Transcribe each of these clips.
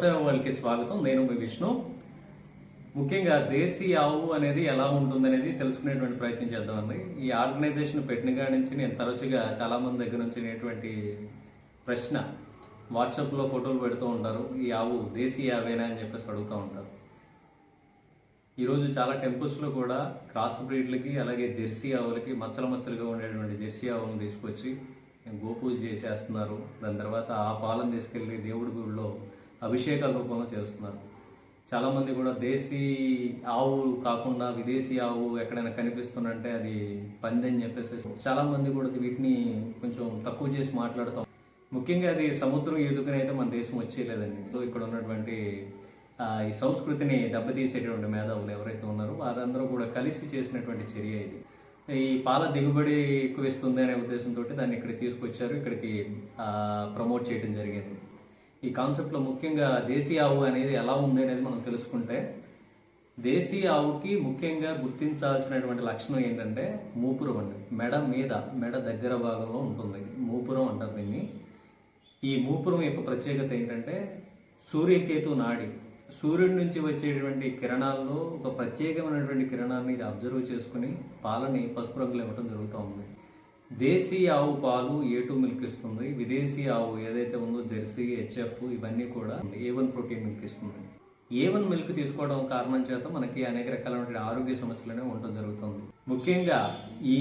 వ్యవసాయ వాళ్ళకి స్వాగతం. నేను మీ విష్ణు. ముఖ్యంగా దేశీ ఆవు అనేది ఎలా ఉంటుందనేది తెలుసుకునేటువంటి ప్రయత్నం చేద్దామండి ఈ ఆర్గనైజేషన్ పెట్టిన కాడి నుంచి నేను తరచుగా చాలామంది దగ్గర నుంచి అనేటువంటి ప్రశ్న వాట్సాప్లో ఫోటోలు పెడుతూ ఉంటారు. ఈ ఆవు దేశీ ఆవేనా అని చెప్పేసి అడుగుతూ ఉంటారు. ఈరోజు చాలా టెంపుల్స్లో కూడా క్రాస్ బ్రీడ్లకి అలాగే జెర్సీ ఆవులకి మచ్చలు మచ్చలుగా ఉండేటువంటి జెర్సీ ఆవులను తీసుకొచ్చి గోపూజ చేసేస్తున్నారు. దాని తర్వాత ఆ పాలను తీసుకెళ్ళి దేవుడి గుడిలో అభిషేకాల రూపంలో చేస్తున్నారు చాలామంది కూడా దేశీ ఆవు కాకుండా విదేశీ ఆవు ఎక్కడైనా కనిపిస్తుందంటే అది పంది అని చెప్పేసి చాలామంది కూడా వీటిని కొంచెం తక్కువ చేసి మాట్లాడతాం. ముఖ్యంగా అది సముద్రం ఎదుకనైతే మన దేశం వచ్చేయలేదండి. సో ఇక్కడ ఉన్నటువంటి ఈ సంస్కృతిని దెబ్బతీసేటువంటి మేధావులు ఎవరైతే ఉన్నారో వారందరూ కూడా కలిసి చేసినటువంటి చర్య ఇది. ఈ పాల దిగుబడి ఎక్కువ ఇస్తుంది అనే ఉద్దేశంతో దాన్ని ఇక్కడ తీసుకొచ్చారు. ఇక్కడికి ప్రమోట్ చేయడం జరిగింది. ఈ కాన్సెప్ట్లో ముఖ్యంగా దేశీ ఆవు అనేది ఎలా ఉంది అనేది మనం తెలుసుకుంటే దేశీ ఆవుకి ముఖ్యంగా గుర్తించాల్సినటువంటి లక్షణం ఏంటంటే మూపురం అండి. మెడ మీద మెడ దగ్గర భాగంలో ఉంటుంది. మూపురం అంటారు దీన్ని. ఈ మూపురం యొక్క ప్రత్యేకత ఏంటంటే సూర్యకేతు నాడి. సూర్యుడి నుంచి వచ్చేటువంటి కిరణాల్లో ఒక ప్రత్యేకమైనటువంటి కిరణాన్ని ఇది అబ్జర్వ్ చేసుకుని పాలని పసుపు రంగులు ఇవ్వడం జరుగుతూ ఉంది. దేశీ ఆవు పాలు ఏ టూ మిల్క్ ఇస్తుంది విదేశీ ఆవు ఏదైతే ఉందో జెర్సీ హెచ్ఎఫ్ ఇవన్నీ కూడా ఏ వన్ ప్రోటీన్ మిల్క్ ఇస్తుంది ఏ వన్ మిల్క్ తీసుకోవడం కారణం చేత మనకి అనేక రకాలైన ఆరోగ్య సమస్యలనే ఉండటం జరుగుతుంది. ముఖ్యంగా ఈ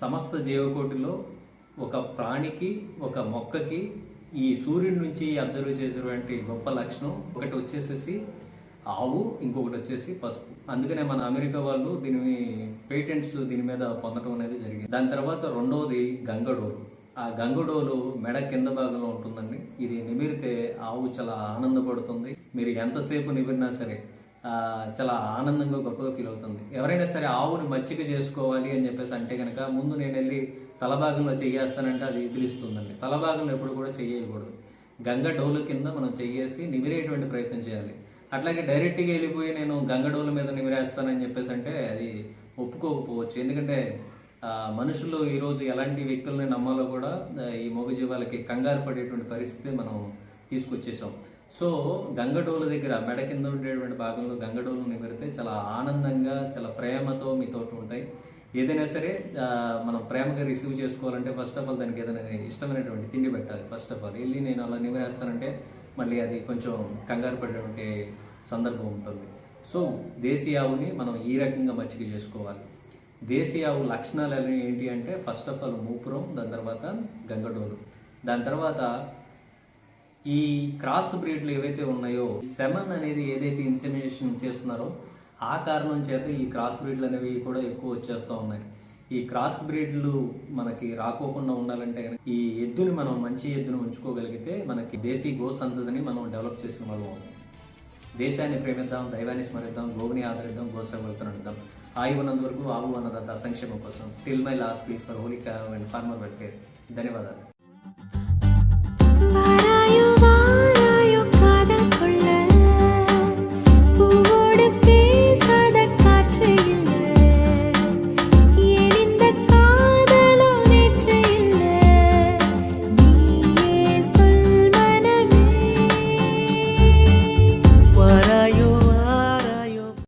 సమస్త జీవకోటిలో ఒక ప్రాణికి ఒక మొక్కకి ఈ సూర్యుడి నుంచి అబ్జర్వ్ చేసేటువంటి గొప్ప లక్షణం ఒకటి వచ్చేసేసి ఆవు ఇంకొకటి వచ్చేసి పసుపు. అందుకనే మన అమెరికా వాళ్ళు దీని పేటెంట్స్ దీని మీద పొందడం అనేది జరిగింది. దాని తర్వాత రెండవది గంగడోలు ఆ గంగడోలు మెడ కింద భాగంలో ఉంటుందండి. ఇది నిమిరితే ఆవు చాలా ఆనందపడుతుంది. మీరు ఎంతసేపు నిమిరినా సరే చాలా ఆనందంగా గొప్పగా ఫీల్ అవుతుంది. ఎవరైనా సరే ఆవుని మచ్చిక చేసుకోవాలి అని చెప్పేసి అంటే కనుక ముందు నేను వెళ్ళి తలభాగంలో చేయేస్తానంటే చెయ్యేస్తానంటే అది పిలుస్తుందండి తలభాగంలో ఎప్పుడు కూడా చెయ్యకూడదు. గంగ డోలు కింద మనం చెయ్యేసి నిమిరేటువంటి ప్రయత్నం చేయాలి. అట్లాగే డైరెక్ట్గా వెళ్ళిపోయి నేను గంగడోల మీద నిమిరేస్తానని చెప్పేసి అంటే అది ఒప్పుకోకపోవచ్చు. ఎందుకంటే మనుషులు ఈరోజు ఎలాంటి వ్యక్తుల్ని నమ్మాలో కూడా ఈ మూగజీవాలకి కంగారు పడేటువంటి పరిస్థితి మనం తీసుకొచ్చేసాం. సో గంగడోలు దగ్గర మెడ కింద ఉండేటువంటి భాగంలో గంగడోలు నిమిరితే చాలా ఆనందంగా చాలా ప్రేమతో మీతో ఉంటాయి. ఏదైనా సరే మనం ప్రేమగా రిసీవ్ చేసుకోవాలంటే ఫస్ట్ ఆఫ్ ఆల్ దానికి ఏదైనా ఇష్టమైనటువంటి తిండి పెట్టాలి. ఫస్ట్ ఆఫ్ ఆల్ వెళ్ళి నేను అలా నిమిరేస్తానంటే మళ్ళీ అది కొంచెం కంగారు పడేటువంటి సందర్భం ఉంటుంది. సో దేశీ ఆవుని మనం ఈ రకంగా మచ్చిక చేసుకోవాలి. దేశీ ఆవు లక్షణాలు ఏంటి అంటే ఫస్ట్ ఆఫ్ ఆల్ మూపురం దాని తర్వాత గంగడోలు. దాని తర్వాత ఈ క్రాస్ బ్రీడ్లు ఏవైతే ఉన్నాయో సెమన్ అనేది ఏదైతే ఇన్సెమినేషన్ చేస్తున్నారో ఆ కారణం చేత ఈ క్రాస్ బ్రీడ్లు అనేవి కూడా ఎక్కువ వచ్చేస్తూ ఉన్నాయి. ఈ క్రాస్ బ్రీడ్లు మనకి రాకోకుండా ఉండాలంటే ఈ ఎద్దుని మనం మంచి ఎద్దును ఉంచుకోగలిగితే మనకి దేశీ గో సంతతిని మనం డెవలప్ చేసిన వాళ్ళం. దేశాన్ని ప్రేమిద్దాం దైవాన్ని స్మరిద్దాం గోవుని ఆదరిద్దాం గోసేవలతో నడుద్దాం ఆయువు ఉన్నంత వరకు ఆవు అన్నదాత సంక్షేమం కోసం. Till my last speech for Holika and farmer welfare ధన్యవాదాలు.